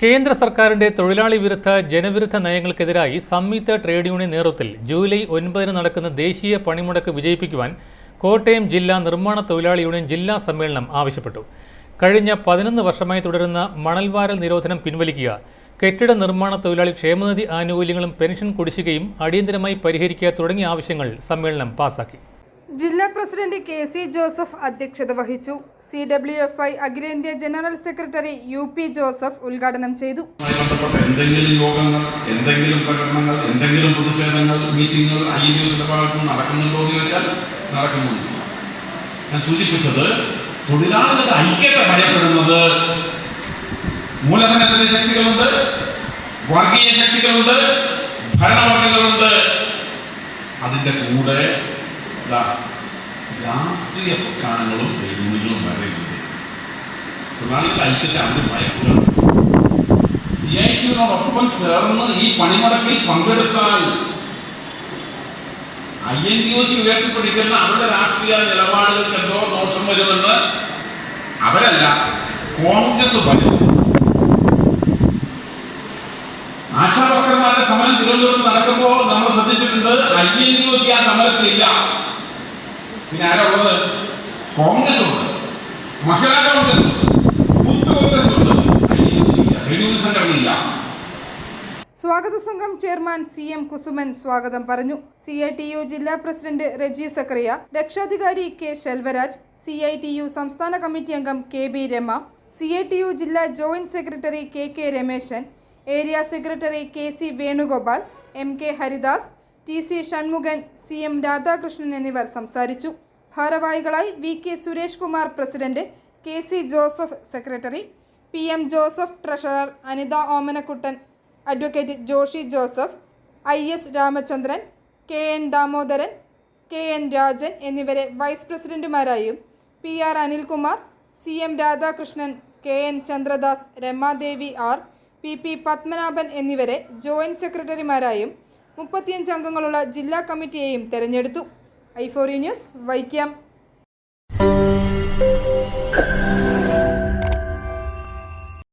കേന്ദ്ര സർക്കാരിന്റെ തൊഴിലാളി വിരുദ്ധ ജനവിരുദ്ധ നയങ്ങൾക്കെതിരായി സംയുക്ത ട്രേഡ് യൂണിയൻ നേതൃത്വത്തിൽ ജൂലൈ ഒൻപതിന് നടക്കുന്ന ദേശീയ പണിമുടക്ക് വിജയിപ്പിക്കുവാൻ കോട്ടയം ജില്ലാ നിർമ്മാണ തൊഴിലാളി യൂണിയൻ ജില്ലാ സമ്മേളനം ആവശ്യപ്പെട്ടു. കഴിഞ്ഞ പതിനൊന്ന് വർഷമായി തുടരുന്ന മണൽവാരൽ നിരോധനം പിൻവലിക്കുക കെട്ടിട നിർമ്മാണ തൊഴിലാളി ക്ഷേമനിധി ആനുകൂല്യങ്ങളും പെൻഷൻ കുടിശ്ശികയും അടിയന്തരമായി പരിഹരിക്കുക തുടങ്ങിയ ആവശ്യങ്ങൾ സമ്മേളനം പാസാക്കി. ജില്ലാ പ്രസിഡന്റ് കെ സി ജോസഫ് അധ്യക്ഷത വഹിച്ചു. സി ഡബ്ല്യു എഫ് ഐ അഖിലേന്ത്യാ general secretary U P Joseph ഉദ്ഘാടനം ചെയ്തു. എന്തെങ്കിലും യോഗങ്ങൾ എന്തെങ്കിലും പ്രകടനങ്ങൾ എന്തെങ്കിലും പ്രതിഷേധങ്ങൾ മീറ്റിങ്ങുകൾ ഐ എൻ യുസിന്റെ ഭാഗത്ത് നടക്കുന്നുണ്ടോ എന്ന് ചോദിച്ചാൽ നടക്കുന്നുണ്ട്. ഞാൻ സൂചിപ്പിച്ചത് തൊഴിലാളികളുടെ ഐക്യത ഭയപ്പെടുന്നത് മൂലധനത്തിന്റെ ശക്തികളുണ്ട് വർഗീയ ശക്തികളുണ്ട് ഭരണവർഗങ്ങളുണ്ട്. അതിന്റെ കൂടെ രാഷ്ട്രീയ പ്രസ്ഥാനങ്ങളും യൂണിയനുകളും വരെയുണ്ട് തൊഴിലാളികളുടെ ഐക്യത്തെ അവർ ഭയപ്പെടുക സി ഐ ടിയോടൊപ്പം ചേർന്ന് ഈ പണിമുടക്കിൽ പങ്കെടുത്താൽ I N D O C ഉയർത്തിപ്പിടിക്കുന്ന അവരുടെ രാഷ്ട്രീയ നിലപാടുകൾക്ക് എന്തോ ദോഷം വരുമെന്ന് അവരല്ല കോൺഗ്രസ് പറയും ആശാവർക്കർമാരുടെ സമരം തിരുവനന്തപുരത്ത് നടക്കുമ്പോൾ നമ്മൾ ശ്രദ്ധിച്ചിട്ടുണ്ട് I N D O C ആ സമരത്തിലില്ല. പിന്നെ കോൺഗ്രസ് ഉണ്ട് മഹിളാ കോൺഗ്രസ് ഉണ്ട് സ്വാഗത സംഘം ചെയർമാൻ സി എം കുസുമൻ സ്വാഗതം പറഞ്ഞു. സി ഐ ടി യു ജില്ലാ പ്രസിഡന്റ് റെജി സക്രിയ രക്ഷാധികാരി K Selvaraj C I T U സംസ്ഥാന കമ്മിറ്റി അംഗം K B Rama C I T U ജില്ലാ joint secretary K K Rameshan area secretary K C Venugopal M K Haridas T C Shanmukhan C M Radhakrishnan എന്നിവർ സംസാരിച്ചു. ഭാരവാഹികളായി V K Suresh Kumar president K C Joseph secretary P M Joseph treasurer Anitha Omanakuttan advocate Joshi Joseph I S Ramachandran K N Damodaran K N Rajan എന്നിവരെ vice പ്രസിഡന്റുമാരായും P R Anilkumar C M Radhakrishnan K N Chandradas Ramadevi R P P Padmanabhan എന്നിവരെ joint സെക്രട്ടറിമാരായും മുപ്പത്തിയഞ്ച് അംഗങ്ങളുള്ള ജില്ലാ കമ്മിറ്റിയെയും തെരഞ്ഞെടുത്തു. ഐഫോറി news Vaikom